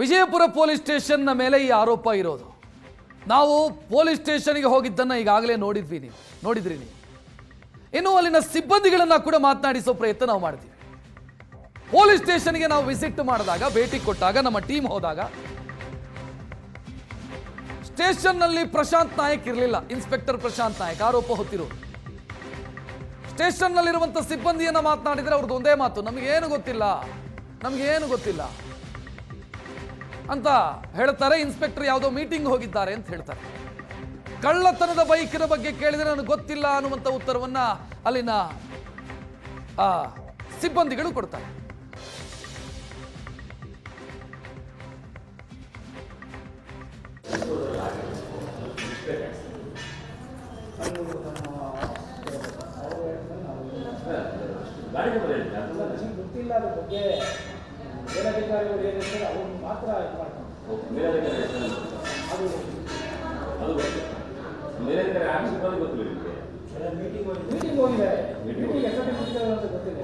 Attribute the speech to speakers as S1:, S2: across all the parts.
S1: Vijayapura police ಸ್ಟೇಷನ್ನ ಮೇಲೆ ಈ ಆರೋಪ ಇರೋದು. ನಾವು ಪೊಲೀಸ್ ಸ್ಟೇಷನ್ಗೆ ಹೋಗಿದ್ದನ್ನು ಈಗಾಗಲೇ ನೋಡಿದ್ವಿ ನೀವು, ನೋಡಿದ್ರಿ ನೀವು. ಇನ್ನು ಅಲ್ಲಿನ ಸಿಬ್ಬಂದಿಗಳನ್ನ ಕೂಡ ಮಾತನಾಡಿಸೋ ಪ್ರಯತ್ನ ನಾವು ಮಾಡ್ತೀವಿ. ಪೊಲೀಸ್ ಸ್ಟೇಷನ್ಗೆ ನಾವು ವಿಸಿಟ್ ಮಾಡಿದಾಗ, ಭೇಟಿ ಕೊಟ್ಟಾಗ, ನಮ್ಮ ಟೀಮ್ ಹೋದಾಗ, ಸ್ಟೇಷನ್ನಲ್ಲಿ ಪ್ರಶಾಂತ್ ನಾಯಕ್ ಇರಲಿಲ್ಲ, ಇನ್ಸ್ಪೆಕ್ಟರ್ ಪ್ರಶಾಂತ್ ನಾಯಕ್, ಆರೋಪ ಹೊತ್ತಿರೋದು. ಸ್ಟೇಷನ್ನಲ್ಲಿರುವಂಥ ಸಿಬ್ಬಂದಿಯನ್ನ ಮಾತನಾಡಿದರೆ ಅವ್ರದ್ದು ಒಂದೇ ಮಾತು, ನಮಗೇನು ಗೊತ್ತಿಲ್ಲ ನಮಗೇನು ಗೊತ್ತಿಲ್ಲ. ಅಂತ ಹೇಳ್ತಾರೆ. ಇನ್ಸ್ಪೆಕ್ಟರ್ ಯಾವುದೋ ಮೀಟಿಂಗ್ ಹೋಗಿದ್ದಾರೆ ಅಂತ ಹೇಳ್ತಾರೆ. ಕಳ್ಳತನದ ಬೈಕಿನ ಬಗ್ಗೆ ಕೇಳಿದರೆ ನನಗೆ ಗೊತ್ತಿಲ್ಲ ಅನ್ನುವಂಥ ಉತ್ತರವನ್ನ ಅಲ್ಲಿನ ಆ, ಸಿಬ್ಬಂದಿಗಳು ಕೊಡ್ತಾರೆ.
S2: ಗೊತ್ತಿಲ್ಲ ಅದ್ರ ಬಗ್ಗೆ. ಮೇಲಧಿಕಾರಿಗಳು ಏನು ಹೇಳ್ತಾರೆ ಅವ್ರನ್ನ ಮಾತ್ರ ಇದು ಮಾಡ್ಕೊಂಡು. ಅದು ಮೀಟಿಂಗ್ ಹೋಗಿದ್ದಾರೆ ಮೀಟಿಂಗ್ ಎಷ್ಟೊತ್ತಿಗೆ ಅಂತ ಗೊತ್ತಿಲ್ಲ.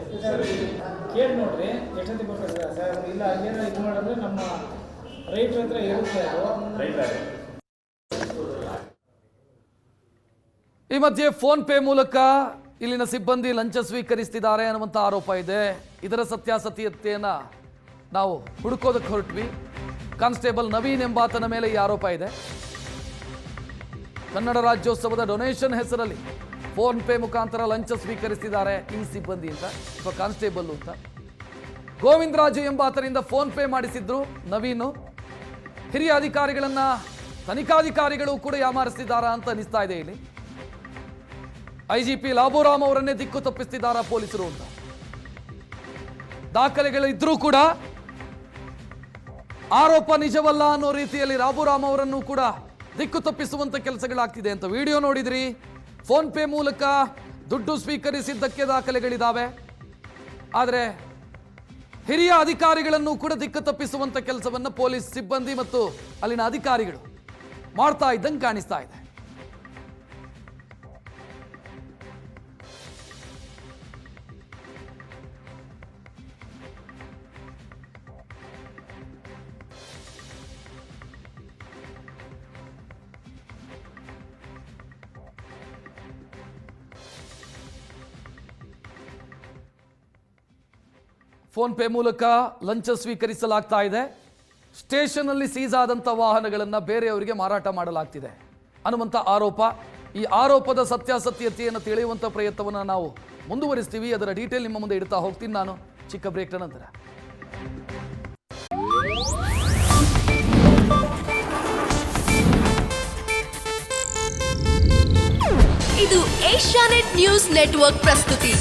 S2: ಕೇಳಿ ನೋಡ್ರಿ ಎಷ್ಟೊತ್ತಿಗೆ ಬರ್ತಾರೆ ಸರ್ ಇಲ್ಲ ಹಂಗೇನೋ ಇದು ಮಾಡಿದ್ರೆ ನಮ್ಮ ರೈತರ ಹತ್ರ ಇರುತ್ತೆ ಅದು.
S1: ಈ ಮಧ್ಯೆ ಫೋನ್ ಪೇ ಮೂಲಕ ಇಲ್ಲಿನ ಸಿಬ್ಬಂದಿ ಲಂಚ ಸ್ವೀಕರಿಸ್ತಿದ್ದಾರೆ ಅನ್ನುವಂಥ ಆರೋಪ ಇದೆ. ಇದರ ಸತ್ಯಾಸತ್ಯತೆಯನ್ನ ನಾವು ಹುಡುಕೋದಕ್ಕೆ ಹೊರಟ್ವಿ. ಕಾನ್ಸ್ಟೇಬಲ್ ನವೀನ್ ಎಂಬಾತನ ಮೇಲೆ ಈ ಆರೋಪ ಇದೆ. ಕನ್ನಡ ರಾಜ್ಯೋತ್ಸವದ ಡೊನೇಷನ್ ಹೆಸರಲ್ಲಿ ಫೋನ್ ಪೇ ಮುಖಾಂತರ ಲಂಚ ಸ್ವೀಕರಿಸಿದ್ದಾರೆ ಈ ಸಿಬ್ಬಂದಿ ಅಂತ, ಅಥವಾ ಕಾನ್ಸ್ಟೇಬಲ್ ಅಂತ. ಗೋವಿಂದರಾಜು ಎಂಬಾತನಿಂದ ಫೋನ್ ಪೇ ಮಾಡಿಸಿದ್ರು ನವೀನು. ಹಿರಿಯ ಅಧಿಕಾರಿಗಳನ್ನ ತನಿಖಾಧಿಕಾರಿಗಳು ಕೂಡ ಯಾಮಾರಿಸಿದ್ದಾರಾ ಅಂತ ಅನಿಸ್ತಾ ಇದೆ ಇಲ್ಲಿ. ಐಜಿಪಿ ಲಾಬುರಾಮ್ ಅವರನ್ನೇ ದಿಕ್ಕು ತಪ್ಪಿಸ್ತಿದ್ದಾರಾ ಪೊಲೀಸರು ಅಂತ. ದಾಖಲೆಗಳು ಇದ್ರೂ ಕೂಡ ಆರೋಪ ನಿಜವಲ್ಲ ಅನ್ನೋ ರೀತಿಯಲ್ಲಿ ರಾಬುರಾಮ್ ಅವರನ್ನು ಕೂಡ ದಿಕ್ಕು ತಪ್ಪಿಸುವಂಥ ಕೆಲಸಗಳಾಗ್ತಿದೆ ಅಂತ ವಿಡಿಯೋ ನೋಡಿದ್ರಿ. ಫೋನ್ ಪೇ ಮೂಲಕ ದುಡ್ಡು ಸ್ವೀಕರಿಸಿದ್ದಕ್ಕೆ ದಾಖಲೆಗಳಿದ್ದಾವೆ ಆದರೆ ಹಿರಿಯ ಅಧಿಕಾರಿಗಳನ್ನು ಕೂಡ ದಿಕ್ಕು ತಪ್ಪಿಸುವಂಥ ಕೆಲಸವನ್ನು ಪೊಲೀಸ್ ಸಿಬ್ಬಂದಿ ಮತ್ತು ಅಲ್ಲಿನ ಅಧಿಕಾರಿಗಳು ಮಾಡ್ತಾ ಇದ್ದಂಗೆ ಕಾಣಿಸ್ತಾ ಇದೆ. ಫೋನ್ ಪೇ ಮೂಲಕ ಲಂಚ ಸ್ವೀಕರಿಸಲಾಗ್ತಾ ಇದೆ. ಸ್ಟೇಷನ್ನಲ್ಲಿ ಸೀಸ್ ಆದಂಥ ವಾಹನಗಳನ್ನು ಬೇರೆಯವರಿಗೆ ಮಾರಾಟ ಮಾಡಲಾಗ್ತಿದೆ. ಅನ್ನುವಂಥ ಆರೋಪ. ಈ ಆರೋಪದ ಸತ್ಯಾಸತ್ಯತೆಯನ್ನು ತಿಳಿಯುವಂಥ ಪ್ರಯತ್ನವನ್ನು ನಾವು ಮುಂದುವರಿಸ್ತೀವಿ. ಅದರ ಡೀಟೇಲ್ ನಿಮ್ಮ ಮುಂದೆ ಇಡ್ತಾ ಹೋಗ್ತೀನಿ ನಾನು. ಚಿಕ್ಕ ಬ್ರೇಕ್ನ ನಂತರ.
S3: ಇದು ಏಷ್ಯಾನೆಟ್ ನ್ಯೂಸ್ ನೆಟ್ವರ್ಕ್ ಪ್ರಸ್ತುತಿ.